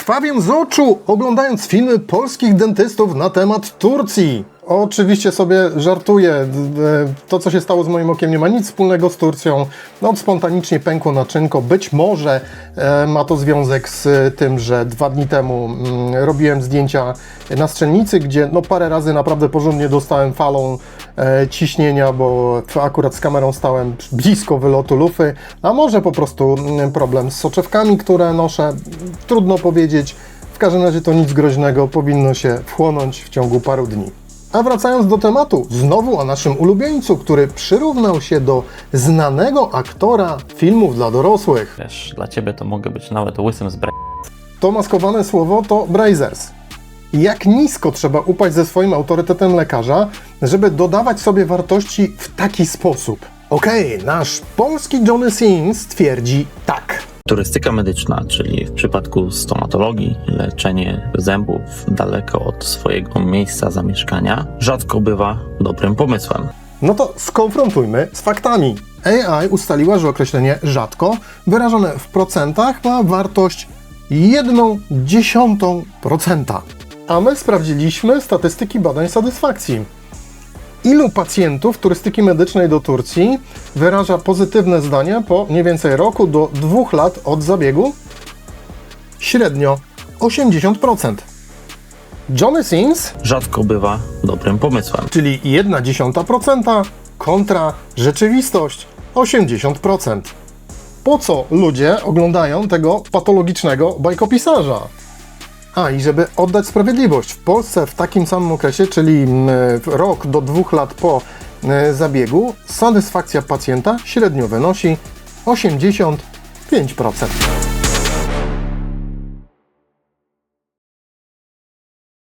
Krwawię z oczu, oglądając filmy polskich dentystów na temat Turcji. Oczywiście sobie żartuję. To, co się stało z moim okiem, nie ma nic wspólnego z Turcją. No, spontanicznie pękło naczynko. Być może e, ma to związek z tym, że dwa dni temu mm, robiłem zdjęcia na strzelnicy, gdzie no, parę razy naprawdę porządnie dostałem falą e, ciśnienia, bo akurat z kamerą stałem blisko wylotu lufy, a może po prostu mm, problem z soczewkami, które noszę. Trudno powiedzieć. W każdym razie to nic groźnego, powinno się wchłonąć w ciągu paru dni. A wracając do tematu, znowu o naszym ulubieńcu, który przyrównał się do znanego aktora filmów dla dorosłych. Wiesz, dla ciebie to mogę być nawet łysym z bre... To maskowane słowo to Brazers. Jak nisko trzeba upaść ze swoim autorytetem lekarza, żeby dodawać sobie wartości w taki sposób? Okej, nasz polski Johnny Sins twierdzi tak. Turystyka medyczna, czyli w przypadku stomatologii, leczenie zębów daleko od swojego miejsca zamieszkania, rzadko bywa dobrym pomysłem. No to skonfrontujmy z faktami. AI ustaliła, że określenie rzadko, wyrażone w procentach, ma wartość 1,1%. A my sprawdziliśmy statystyki badań satysfakcji. Ilu pacjentów turystyki medycznej do Turcji wyraża pozytywne zdanie po mniej więcej roku do dwóch lat od zabiegu? Średnio 80%. Johnny Sins Rzadko bywa dobrym pomysłem. czyli 1,1% kontra rzeczywistość 80%. Po co ludzie oglądają tego patologicznego bajkopisarza? A i żeby oddać sprawiedliwość, w Polsce w takim samym okresie, czyli mm, rok do dwóch lat po e, zabiegu, satysfakcja pacjenta średnio wynosi 85%.